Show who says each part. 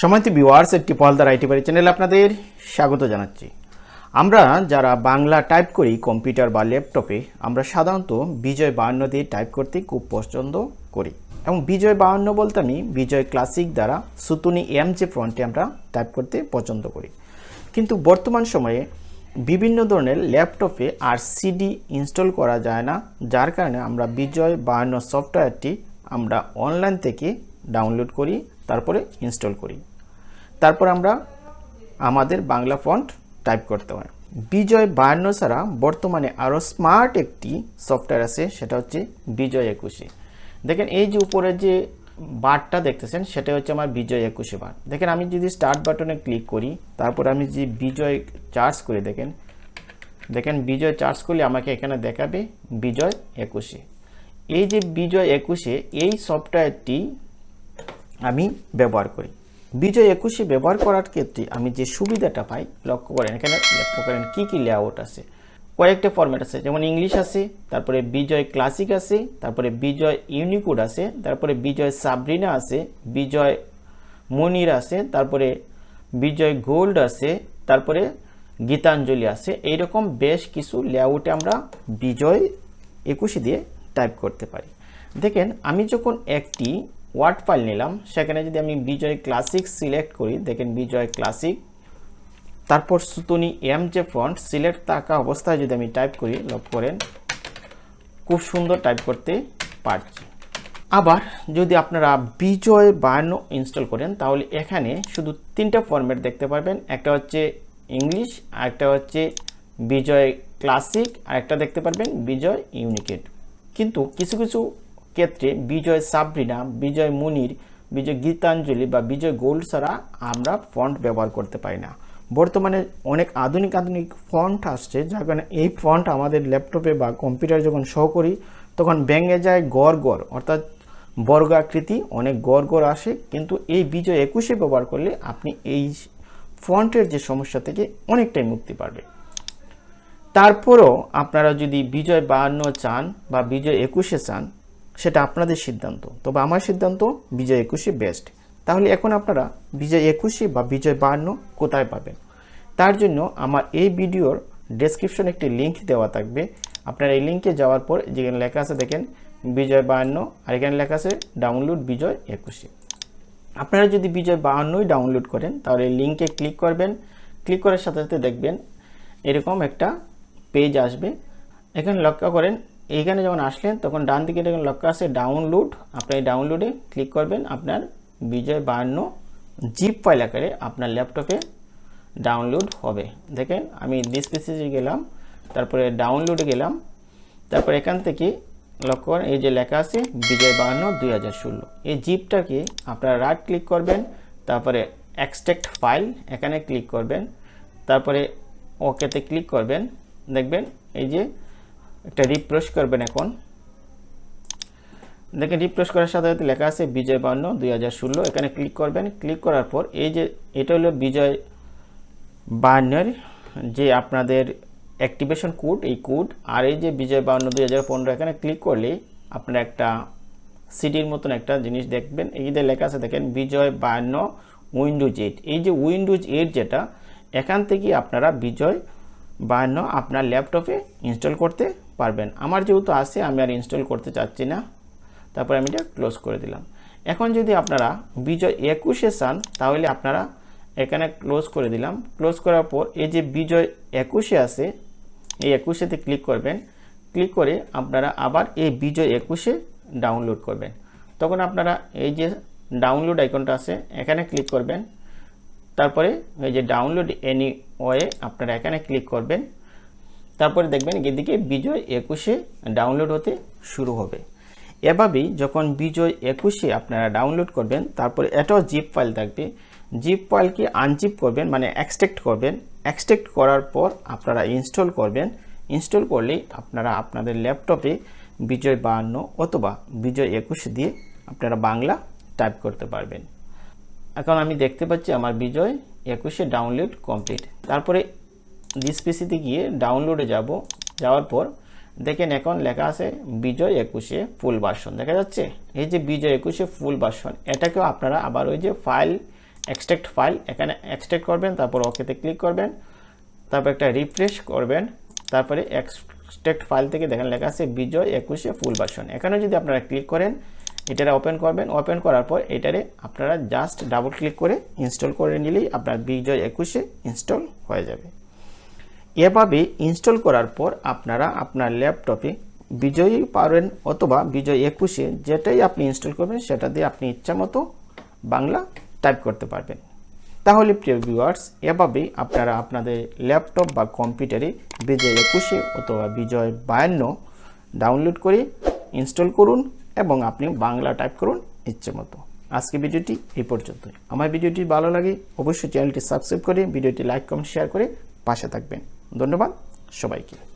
Speaker 1: সময়ত ভিউয়ার্স একটি পলদার আইটি বাড়ি চ্যানেলে আপনাদের স্বাগত জানাচ্ছি। আমরা যারা বাংলা টাইপ করি কম্পিউটার বা ল্যাপটপে আমরা সাধারণত বিজয় বাহান্ন দিয়ে টাইপ করতে খুব পছন্দ করি। এবং বিজয় বাহান্ন বলতে আমি বিজয় ক্লাসিক দ্বারা সুতুনি এম যে ফ্রন্টে আমরা টাইপ করতে পছন্দ করি। কিন্তু বর্তমান সময়ে বিভিন্ন ধরনের ল্যাপটপে আর সিডি ইনস্টল করা যায় না, যার কারণে আমরা বিজয় বায়ান্ন সফটওয়্যারটি আমরা অনলাইন থেকে ডাউনলোড করি, তারপরে ইনস্টল করি। তারপর আমরা আমাদের বাংলা ফন্ট টাইপ করতে হয়। বিজয় বায়ান্ন ছাড়া বর্তমানে আরও স্মার্ট একটি সফটওয়্যার আছে, সেটা হচ্ছে বিজয় একুশে। দেখেন এই যে উপরে যে বারটা দেখতেছেন সেটা হচ্ছে আমার বিজয় একুশে বার। দেখেন আমি যদি স্টার্ট বাটনে ক্লিক করি, তারপর আমি যে বিজয় চার্জ করে, দেখেন দেখেন বিজয় চার্জ করলে আমাকে এখানে দেখাবে বিজয় একুশে। এই যে বিজয় একুশে, এই সফটওয়্যারটি আমি ব্যবহার করি। বিজয় একুশে ব্যবহার করার ক্ষেত্রে আমি যে সুবিধাটা পাই, লক্ষ্য করেন এখানে লক্ষ্য করেন কী কী লেআউট আছে। কয়েকটা ফরম্যাট আছে, যেমন ইংলিশ আছে, তারপরে বিজয় ক্লাসিক আছে, তারপরে বিজয় ইউনিকোড আছে, তারপরে বিজয় সাবরিনা আছে, বিজয় মনির আছে, তারপরে বিজয় গোল্ড আছে, তারপরে গীতাঞ্জলি আছে। এইরকম বেশ কিছু লেআউটে আমরা বিজয় একুশে দিয়ে টাইপ করতে পারি। দেখেন, আমি যখন একটি ওয়ার্ড ফাইল নিলাম? সেখানে যদি আমি বিজয় ক্লাসিক সিলেক্ট করি, দেখেন বিজয় ক্লাসিক তারপর সুতনি এম যে ফন্ট সিলেক্ট থাকা অবস্থায় যদি আমি টাইপ করি লক্ষ্য করেন, খুব সুন্দর টাইপ করতে পারছি। আবার যদি আপনারা বিজয় বায়ান্ন ইনস্টল করেন, তাহলে এখানে শুধু তিনটা ফরম্যাট দেখতে পারবেন। একটা হচ্ছে ইংলিশ আরেকটা হচ্ছে বিজয় ক্লাসিক আর একটা দেখতে পারবেন বিজয় ইউনিকেট কিন্তু কিছু কিছু ক্ষেত্রে বিজয় সাবরিনা, বিজয় মুনির, বিজয় গীতাঞ্জলি বা বিজয় গোল্ড ছাড়া আমরা ফন্ট ব্যবহার করতে পারি না। বর্তমানে অনেক আধুনিক আধুনিক ফন্ট আসছে, যার কারণে এই ফন্ট আমাদের ল্যাপটপে বা কম্পিউটার যখন শো করি, তখন ভেঙে যায় গড় গড়, অর্থাৎ বর্গ আকৃতি অনেক গড় গড় আসে। কিন্তু এই বিজয় একুশে ব্যবহার করলে আপনি এই ফন্টের যে সমস্যা থেকে অনেকটাই মুক্তি পাবে তারপরও আপনারা যদি বিজয় বাহান্ন চান বা বিজয় একুশে চান সেটা আপনাদের সিদ্ধান্ত। তবে আমার সিদ্ধান্ত, বিজয় একুশে বেস্ট তাহলে এখন আপনারা বিজয় একুশে বা বিজয় বাহান্ন কোথায় পাবেন? তার জন্য আমার এই ভিডিওর ডেসক্রিপশনে একটি লিঙ্ক দেওয়া থাকবে। আপনারা এই লিঙ্কে যাওয়ার পর যেখানে লেখা আছে দেখেন, বিজয় বাহান্ন আর এখানে লেখা আছে ডাউনলোড বিজয় একুশে। আপনারা যদি বিজয় বাহান্নই ডাউনলোড করেন, তাহলে লিঙ্কে ক্লিক করবেন। ক্লিক করার সাথে সাথে দেখবেন, এরকম একটা পেজ আসবে। এখানে লক্ষ্য করেন এইখানে যখন আসলেন, তখন ডান দিকে যখন লক্ষ্য আসে ডাউনলোড আপনি এই ডাউনলোডে ক্লিক করবেন আপনার বিজয় বাহান্ন জিপ ফাইল আকারে আপনার ল্যাপটপে ডাউনলোড হবে। দেখেন, আমি ডিসপিসিতে গেলাম, তারপরে ডাউনলোডে গেলাম, তারপর এখান থেকে লক্ষ্য করেন, এই যে লেখা আছে বিজয় বাহান্ন দুই হাজার ষোলো। এই জিপটাকে আপনারা রাইট ক্লিক করবেন, তারপরে এক্সট্রাক্ট ফাইল এখানে ক্লিক করবেন, তারপরে ওকেতে ক্লিক করবেন, দেখবেন এই যে একটা রিপ্রেস করবেন এখন। দেখেন রিপ্রেস করার সাথে সাথে লেখা আছে বিজয় বান্ন দুই হাজার ষোলো। এখানে ক্লিক করবেন। ক্লিক করার পর এই যে এটা হলো বিজয় বান্নের যে আপনাদের অ্যাক্টিভেশন কোড এই কোড আর এই যে বিজয় বান্ন দুই হাজার পনেরো, এখানে ক্লিক করলে আপনারা একটা সিডির মতন একটা জিনিস দেখবেন। এই যে লেখা আছে, দেখেন, বিজয় বান্ন উইন্ডোজ এইট এই যে উইন্ডোজ এইট যেটা, এখান থেকে আপনারা বিজয় বান্ন আপনার ল্যাপটপে ইনস্টল করতে পারবেন। আমার যেহেতু আছে, আমি আর ইনস্টল করতে চাচ্ছি না। তারপরে আমি এটা ক্লোজ করে দিলাম। এখন যদি আপনারা বিজয় একুশে চান, তাহলে আপনারা এখানে ক্লোজ করে দিলাম। ক্লোজ করার পর এই যে বিজয় একুশে আছে, এই একুশেতে ক্লিক করবেন। ক্লিক করে আপনারা আবার এই বিজয় একুশে ডাউনলোড করবেন। তখন আপনারা এই যে ডাউনলোড আইকনটা আছে, এখানে ক্লিক করবেন। তারপরে এই যে ডাউনলোড এনি ওয়ে আপনারা এখানে ক্লিক করবেন। তারপরে দেখবেন এদিকে বিজয় একুশে ডাউনলোড হতে শুরু হবে। এভাবেই যখন বিজয় একুশে আপনারা ডাউনলোড করবেন, তারপরে এটাও জিপ ফাইল থাকবে। জিপ ফাইলকে আনজিপ করবেন মানে এক্সট্রাক্ট করবেন। এক্সট্রাক্ট করার পর আপনারা ইনস্টল করবেন। ইনস্টল করলেই আপনারা আপনাদের ল্যাপটপে বিজয় বাহান্ন অথবা বিজয় একুশে দিয়ে আপনারা বাংলা টাইপ করতে পারবেন। এখন আমি দেখতে পাচ্ছি আমার বিজয় একুশে ডাউনলোড কমপ্লিট তারপরে ডিসপিসিতে গিয়ে ডাউনলোডে যাব। যাওয়ার পর দেখেন এখন লেখা আছে বিজয় একুশে ফুল ভার্সন দেখা যাচ্ছে? এই যে বিজয় একুশে ফুল ভার্সন এটাকেও আপনারা আবার ওই যে ফাইল এক্সট্রাক্ট ফাইল এখানে এক্সট্রাক্ট করবেন, তারপর ওকেতে ক্লিক করবেন, তারপর একটা রিফ্রেশ করবেন, তারপরে এক্সট্রাক্ট ফাইল থেকে দেখেন লেখা আছে বিজয় একুশে ফুল ভার্সন এখানে যদি আপনারা ক্লিক করেন, এটারে ওপেন করবেন ওপেন করার পর এটারে আপনারা জাস্ট ডাবল ক্লিক করে ইনস্টল করে নিলেই আপনার বিজয় একুশে ইনস্টল হয়ে যাবে। এভাবে ইনস্টল করার পর আপনারা আপনার ল্যাপটপে বিজয়ী পারেন অথবা বিজয় একুশে যেটাই আপনি ইনস্টল করবেন সেটা দিয়ে আপনি ইচ্ছা মতো বাংলা টাইপ করতে পারবেন। তাহলে প্রিয় ভিউয়ার্স, এভাবেই আপনারা আপনাদের ল্যাপটপ বা কম্পিউটারে বিজয় একুশে অথবা বিজয় বায়ান্ন ডাউনলোড করে ইনস্টল করুন এবং আপনি বাংলা টাইপ করুন ইচ্ছে মতো। আজকে ভিডিওটি এই পর্যন্তই। আমার ভিডিওটি ভালো লাগে অবশ্যই চ্যানেলটি সাবস্ক্রাইব করে, ভিডিওটি লাইক, কমেন্ট, শেয়ার করে পাশে থাকবেন। ধন্যবাদ সবাইকে।